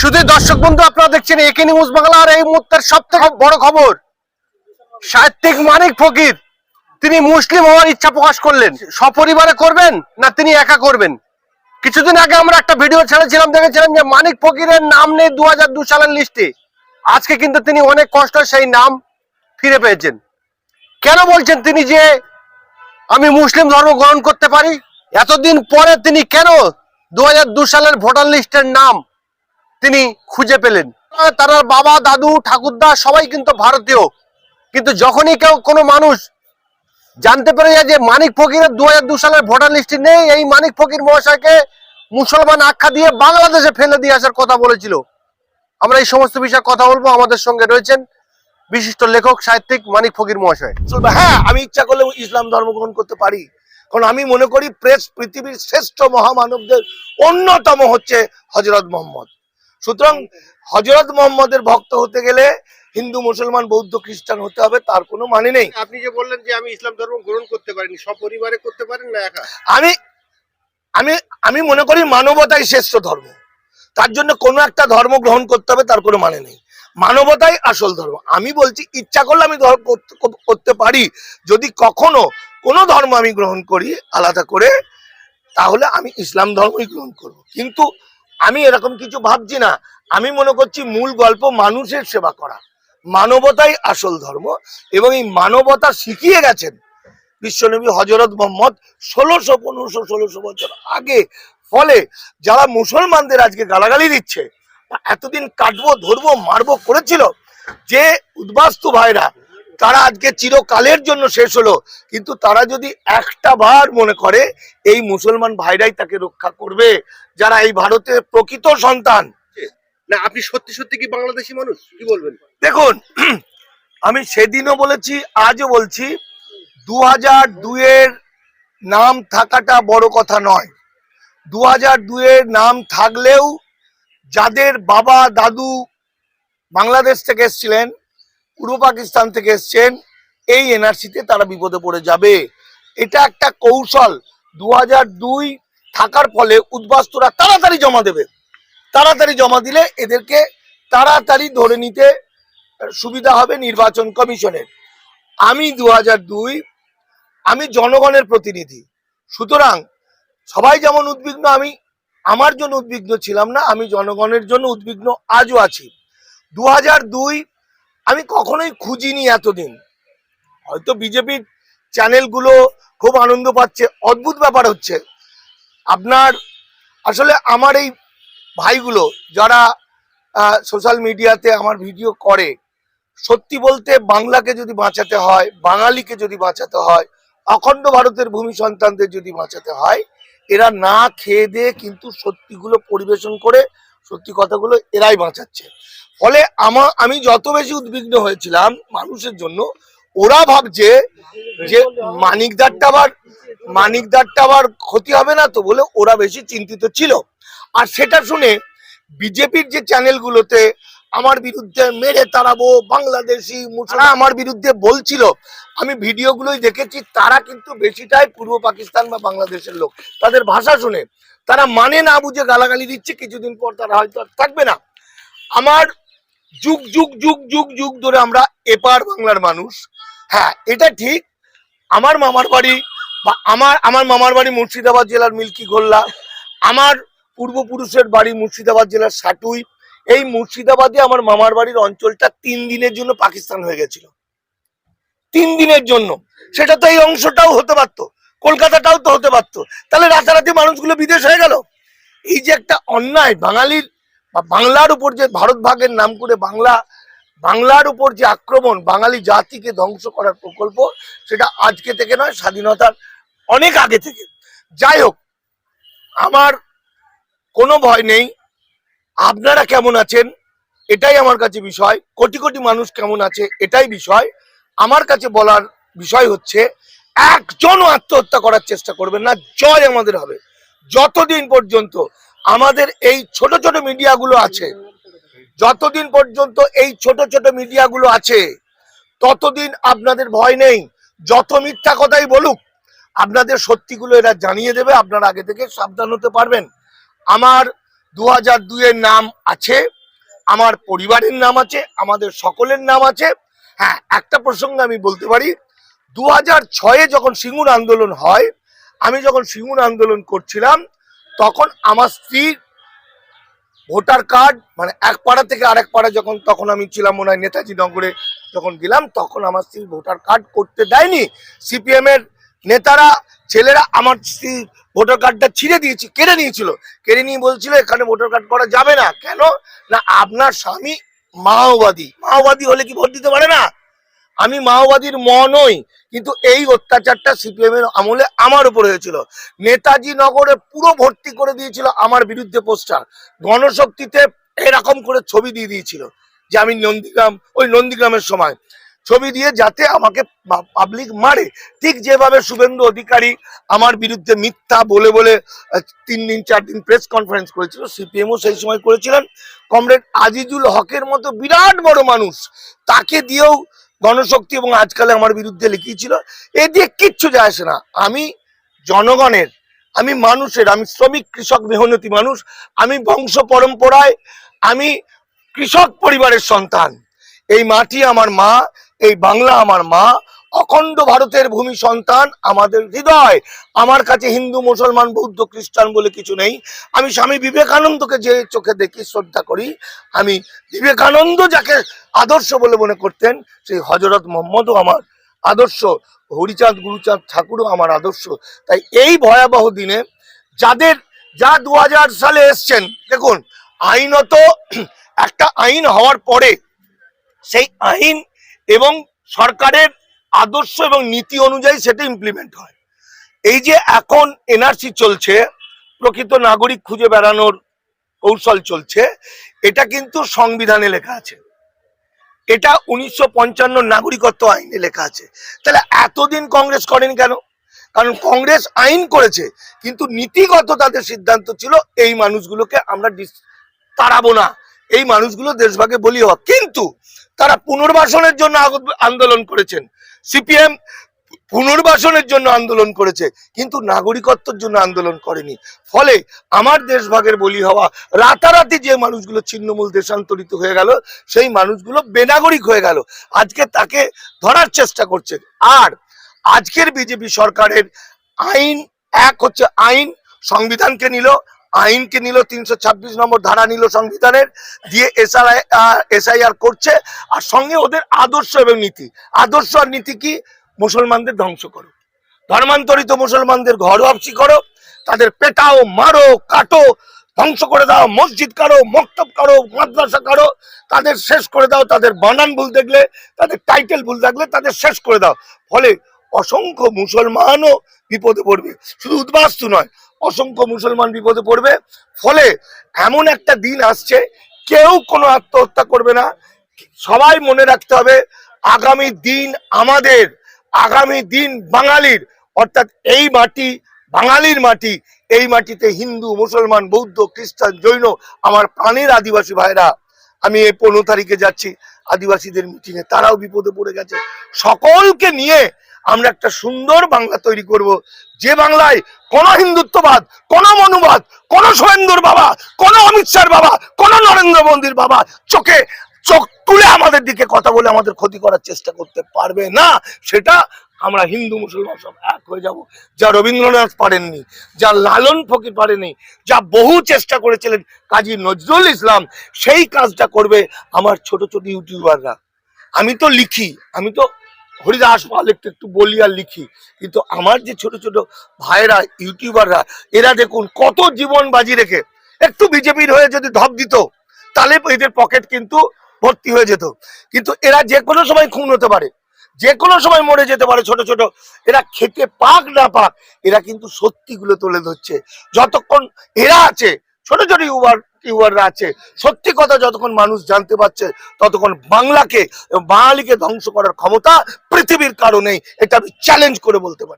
শুধু দর্শক বন্ধু, আপনারা দেখছেন একে নিউজ বাংলার এই মুহূর্তের সব থেকে বড় খবর, সাহিত্যিক মানিক ফকির, তিনি মুসলিম হওয়ার ইচ্ছা প্রকাশ করলেন। সপরিবারে করবেন না তিনি একা করবেন? কিছুদিন আগে আমরা একটা ভিডিও ছেড়েছিলাম, দেখেছিলাম যে মানিক ফকিরের নাম নেই দু হাজার দু সালের লিস্টে। আজকে কিন্তু তিনি অনেক কষ্ট সেই নাম ফিরে পেয়েছেন। কেন বলছেন তিনি যে আমি মুসলিম ধর্ম গ্রহণ করতে পারি? এতদিন পরে তিনি কেন দু সালের ভোটার লিস্টের নাম তিনি খুঁজে পেলেন। তার বাবা, দাদু, ঠাকুরদা সবাই কিন্তু ভারতীয়। কিন্তু যখনই কেউ কোনো মানুষ জানতে পেরে যায় যে মানিক ফকিরের দু হাজার দু সালের ভোটার লিস্টে নেই, এই মানিক ফকির মহাশয়কে মুসলমান আখ্যা দিয়ে বাংলাদেশে ফেলে দিয়ে আসার কথা বলেছিল। আমরা এই সমস্ত বিষয়ে কথা বলব। আমাদের সঙ্গে রয়েছেন বিশিষ্ট লেখক, সাহিত্যিক মানিক ফকির মহাশয়। হ্যাঁ আমি ইচ্ছা করলে ইসলাম ধর্ম গ্রহণ করতে পারি। কারণ আমি মনে করি প্রেস পৃথিবীর শ্রেষ্ঠ মহামানবদের অন্যতম হচ্ছে হজরত মোহাম্মদ। সুতরাং হজরত মোহাম্মদের ভক্ত হতে গেলে হিন্দু মুসলমান বৌদ্ধ খ্রিস্টান হতে হবে তার কোনো মানে নেই। আপনি যে বললেন যে আমি ইসলাম ধর্ম গ্রহণ করতে পারিনি সপরিবারে করতে পারেন না একা? আমি আমি আমি মনে করি মানবতাই শ্রেষ্ঠ ধর্ম। তার জন্য কোনো একটা ধর্ম গ্রহণ করতে হবে তার কোনো মানে নেই। মানবতাই আসল ধর্ম। আমি বলছি ইচ্ছা করলে আমি ধর্ম করতে- করতে পারি। যদি কখনো কোনো ধর্ম আমি গ্রহণ করি আলাদা করে তাহলে আমি ইসলাম ধর্মই গ্রহণ করব। কিন্তু আমি এরকম কিছু ভাবছি না। আমি মনে করছি মূল গল্প মানুষের সেবা করা। মানবতাই আসল ধর্ম এবং এই মানবতা শিখিয়ে গেছেন বিশ্বনবী হজরত মোহাম্মদ ষোলোশো পনেরোশো ষোলোশো বছর আগে। ফলে যারা মুসলমানদের আজকে গালাগালি দিচ্ছে, এতদিন কাটবো, ধরবো, মারবো করেছিল যে উদ্বাস্তু ভাইরা তারা আজকে চিরকালের জন্য শেষ হলো। কিন্তু তারা যদি একটা বার মনে করে এই মুসলমান ভাইরাই তাকে রক্ষা করবে যারা এই ভারতের প্রকৃত সন্তান। না আপনি সত্যি সত্যি কি বাংলাদেশি মানুষ? কি বলবেন? দেখুন আমি সেদিনও বলেছি আজও বলছি দু হাজার দুইয়ের নাম থাকাটা বড় কথা নয়। দু হাজার দুইয়ের নাম থাকলেও যাদের বাবা দাদু বাংলাদেশ থেকে এসছিলেন পূর্ব পাকিস্তান থেকে এসছেন, এই এনআরসিতে তারা বিপদে পড়ে যাবে। এটা একটা কৌশল। দু দুই থাকার ফলে উদ্বাস্তুরা তাড়াতাড়ি জমা দেবে। তাড়াতাড়ি জমা দিলে এদেরকে তাড়াতাড়ি ধরে নিতে সুবিধা হবে নির্বাচন কমিশনের। আমি দু দুই, আমি জনগণের প্রতিনিধি। সুতরাং সবাই যেমন উদ্বিগ্ন, আমি আমার জন্য উদ্বিগ্ন ছিলাম না, আমি জনগণের জন্য উদ্বিগ্ন আজও আছি। দু দুই আমি কখনোই খুঁজিনি এতদিন। হয়তো বিজেপির চ্যানেলগুলো খুব আনন্দ পাচ্ছে। অদ্ভুত ব্যাপার হচ্ছে, আপনার আসলে আমার এই ভাইগুলো যারা সোশ্যাল মিডিয়াতে আমার ভিডিও করে, সত্যি বলতে বাংলাকে যদি বাঁচাতে হয়, বাঙালিকে যদি বাঁচাতে হয়, অখণ্ড ভারতের ভূমি সন্তানদের যদি বাঁচাতে হয়, এরা না খেয়ে দিয়ে কিন্তু সত্যিগুলো পরিবেশন করে সত্যি কথাগুলো এরাই বাঁচাচ্ছে। ফলে আমার আমি যত বেশি উদ্বিগ্ন হয়েছিলাম মানুষের জন্য, ওরা ভাবছে যে মানিকদারটা আবার মানিকদারটা আবার ক্ষতি হবে না তো বলে ওরা বেশি চিন্তিত ছিল। আর সেটা শুনে বিজেপির যে চ্যানেলগুলোতে আমার বিরুদ্ধে মেরে তাড়াবো, বাংলাদেশি মুসলমান। আমার বিরুদ্ধে বলছিল। আমি ভিডিওগুলোই দেখেছি, তারা কিন্তু বেশিটাই পূর্ব পাকিস্তান বা বাংলাদেশের লোক। তাদের ভাষা শুনে। তারা মানে না বুঝে গালাগালি দিচ্ছে, কিছুদিন পর তারা হয়তো আর থাকবে না। আমার যুগ যুগ যুগ যুগ যুগ ধরে আমরা এপার বাংলার মানুষ। হ্যাঁ এটা ঠিক। আমার মামার বাড়ি বা আমার আমার মামার বাড়ি মুর্শিদাবাদ জেলার মিল্কি গোল্লা। আমার পূর্বপুরুষের বাড়ি মুর্শিদাবাদ জেলার সাটুই। এই মুর্শিদাবাদে আমার মামার বাড়ির অঞ্চলটা তিন দিনের জন্য পাকিস্তান হয়ে গেছিল। তিন দিনের জন্য। সেটা তো এই অংশটাও হতে পারতো, কলকাতাটাও তো হতে পারতো। তাহলে রাতারাতি মানুষগুলো বিদেশ হয়ে গেল? এই যে একটা অন্যায় বাঙালির বা বাংলার উপর যে ভারত ভাগের নাম করে বাংলা, বাংলার উপর যে আক্রমণ বাঙালি জাতিকে ধ্বংস করার প্রকল্প, সেটা আজকে থেকে নয়, স্বাধীনতার অনেক আগে থেকে। যাই হোক, আমার কোনো ভয় নেই। আপনারা কেমন আছেন? এটাই আমার কাছে বিষয়। কোটি কোটি মানুষ কেমন আছে? এটাই বিষয়। আমার কাছে বলার বিষয় হচ্ছে একজনও আত্মহত্যা করার চেষ্টা করবেন না, জয় আমাদের হবে। যতদিন পর্যন্ত আমাদের এই ছোট ছোট মিডিয়াগুলো আছে, যতদিন পর্যন্ত এই ছোট ছোট মিডিয়াগুলো আছে, ততদিন আপনাদের ভয় নেই। যত মিথ্যা কথাই বলুক, আপনাদের সত্যিগুলো এরা জানিয়ে দেবে, আপনারা আগে থেকে সাবধান হতে পারবেন। আমার দু হাজার দুইয়ের নাম আছে, আমার পরিবারের নাম আছে, আমাদের সকলের নাম আছে। হ্যাঁ একটা প্রসঙ্গে আমি বলতে পারি দু হাজার ছয়ে যখন সিঙ্গুর আন্দোলন হয়, আমি যখন সিঙ্গুর আন্দোলন করছিলাম, তখন আমার স্ত্রীর ভোটার কার্ড মানে এক পাড়া থেকে আরেক পাড়া যখন, তখন আমি ছিলাম মনে হয় নেতাজি নগরে যখন গেলাম, তখন আমার স্ত্রী ভোটার কার্ড করতে দেয়নি। সিপিএম এর নেতারা, ছেলেরা আমার ভোটার কার্ডটা ছিঁড়ে দিয়েছি, কেড়ে নিয়েছিল। কেড়ে নিয়ে বলছিল, এখানে ভোটার কার্ড করা যাবে না। কেন? না, আপনার স্বামী মাওবাদী। মাওবাদী হলে কি ভোট দিতে পারে না? আমি মাওবাদীর ম নই, কিন্তু এই অত্যাচারটা সিপিএম এর আমলে আমার উপর হয়েছিল। নেতাজি নগরে পুরো ভর্তি করে দিয়েছিল আমার বিরুদ্ধে পোস্টার। গণশক্তিতে এরকম করে ছবি দিয়ে দিয়েছিল যে আমি নন্দীগ্রাম, ওই নন্দীগ্রামের সময়। ছবি দিয়ে যাতে আমাকে পাবলিক মারে। ঠিক যেভাবে শুভেন্দু অধিকারী আমার বিরুদ্ধে মিথ্যা বলে বলে তিন দিন, চার দিন প্রেস কনফারেন্স করেছিল সিপিএমও সেই সময় করেছিলেন। কমরেড আজিজুল হকের মতো বিরাট বড় মানুষ, তাকে দিয়েও গণশক্তি এবং আজকালে আমার বিরুদ্ধে লিখিয়েছিল। এ দিয়ে কিচ্ছু যায় আসে না। আমি জনগণের, আমি মানুষের, আমি শ্রমিক, কৃষক, মেহনতি মানুষ, আমি বংশ পরম্পরায়, আমি কৃষক পরিবারের সন্তান। এই মাটি আমার মা এই বাংলা আমার মা, অখণ্ড ভারতের ভূমি সন্তান, আমাদের হৃদয়। আমার কাছে হিন্দু, মুসলমান, বৌদ্ধ, খ্রিস্টান বলে কিছু নেই। আমি স্বামী বিবেকানন্দকে যে চোখে দেখি, শ্রদ্ধা করি। আমি বিবেকানন্দ যাকে আদর্শ বলে মনে করতেন, সেই হজরত মোহাম্মদও আমার আদর্শ। হরিচাঁদ, গুরুচাঁদ ঠাকুরও আমার আদর্শ। তাই এই ভয়াবহ দিনে যাদের, যা দু হাজার সালে এসছেন, দেখুন, আইনত একটা আইন হওয়ার পরে, সেই আইন এবং সরকারের আদর্শ এবং নীতি অনুযায়ী সেটা ইমপ্লিমেন্ট হয়। এই যে এখন এনআরসি চলছে, প্রকৃত নাগরিক খুঁজে বেড়ানোর কৌশল চলছে, এটা কিন্তু সংবিধানে লেখা আছে। এটা উনিশশো পঞ্চান্ন নাগরিকত্ব আইনে লেখা আছে। তাহলে এতদিন কংগ্রেস করেন কেন? কারণ কংগ্রেস আইন করেছে, কিন্তু নীতিগত তাদের সিদ্ধান্ত ছিল, এই মানুষগুলোকে আমরা তাড়াবো না। এই মানুষগুলো দেশভাগে বলি হওয়া। কিন্তু তারা পুনর্বাসনের জন্য আন্দোলন করেছেন। সিপিএম পুনর্বাসনের জন্য আন্দোলন করেছে, কিন্তু নাগরিকত্বের জন্য আন্দোলন করেনি। ফলে আমার দেশভাগের বলি হওয়া, রাতারাতি যে মানুষগুলো ছিন্নমূল দেশান্তরিত হয়ে গেল, সেই মানুষগুলো বেনাগরিক হয়ে গেল। আজকে তাকে ধরার চেষ্টা করছে। আর আজকের বিজেপি সরকারের আইন এক হচ্ছে আইন সংবিধানকে নিল আইনকে নিল, তিনশো ছাব্বিশ নম্বর ধারা নিল সংবিধানের, দিয়ে এসআই এসআইআর করছে, আর সঙ্গে ওদের আদর্শ এবং নীতি। আদর্শ আর নীতি কি? মুসলমানদের ধ্বংস করো। ধর্মান্তরিত মুসলমানদের ঘর ওয়াপসি করো, তাদের পেটাও, মারো, কাটো, ধ্বংস করে দাও, মসজিদ কারও মক্তব কারও মাদ্রাসা কারও তাদের শেষ করে দাও, তাদের বানান ভুল দেখলে, তাদের টাইটেল ভুল থাকলে তাদের শেষ করে দাও। ফলে অসংখ্য মুসলমানও বিপদে পড়বে। শুধু উদ্বাস্তু নয়, অসংখ্য মুসলমান বিপদে পড়বে। ফলে এমন একটা দিন আসছে, কেউ কোনো আত্মহত্যা করবে না। সবাই মনে রাখতে হবে, আগামী দিন আমাদের, আগামী দিন বাঙালির, অর্থাৎ এই মাটি, বাঙালির মাটি, এই মাটিতে হিন্দু, মুসলমান, বৌদ্ধ, খ্রিস্টান, জৈন, আমার প্রাণের আদিবাসী ভাইরা আমি এই পনেরো তারিখে যাচ্ছি আদিবাসীদের মিটিংয়ে তারাও বিপদে পড়ে গেছে। সকলকে নিয়ে আমরা একটা সুন্দর বাংলা তৈরি করব। যে বাংলায় কোনো হিন্দুত্ববাদ, কোনো মনুবাদ, কোনো শুভেন্দুর বাবা, কোনো অমিত শাহর বাবা, কোনো নরেন্দ্র মোদীর বাবা চোখে চোখ তুলে আমাদের দিকে কথা বলে আমাদের ক্ষতি করার চেষ্টা করতে পারবে না। সেটা আমরা হিন্দু, মুসলমান সব এক হয়ে যাব। যা রবীন্দ্রনাথ পারেননি, যা লালন ফকির পারেনি, যা বহু চেষ্টা করেছিলেন কাজী নজরুল ইসলাম, সেই কাজটা করবে আমার ছোট ছোট ইউটিউবাররা। আমি তো লিখি, আমি তো হরিদাস পাল একটু একটু বলি আর লিখি, কিন্তু আমার যে ছোট ছোট ভাইরা ইউটিউবাররা, এরা দেখুন কত জীবন বাজি রেখে, একটু বিজেপির হয়ে যদি ধপ দিত, তাহলে এদের পকেট কিন্তু ভর্তি হয়ে যেত। কিন্তু এরা যে কোনো সময় খুন হতে পারে। যে কোনো সময় মরে যেতে পারে ছোট ছোট। এরা খেতে পাক না পাক, এরা কিন্তু সত্যিগুলো তুলে ধরছে। যতক্ষণ এরা আছে, ছোট ছোট ইউবার ইউবাররা আছে, সত্যি কথা যতক্ষণ মানুষ জানতে পারছে, ততক্ষণ বাংলাকে বাঙালিকে ধ্বংস করার ক্ষমতা পৃথিবীর কারণেই। এটা আমি চ্যালেঞ্জ করে বলতে পারি।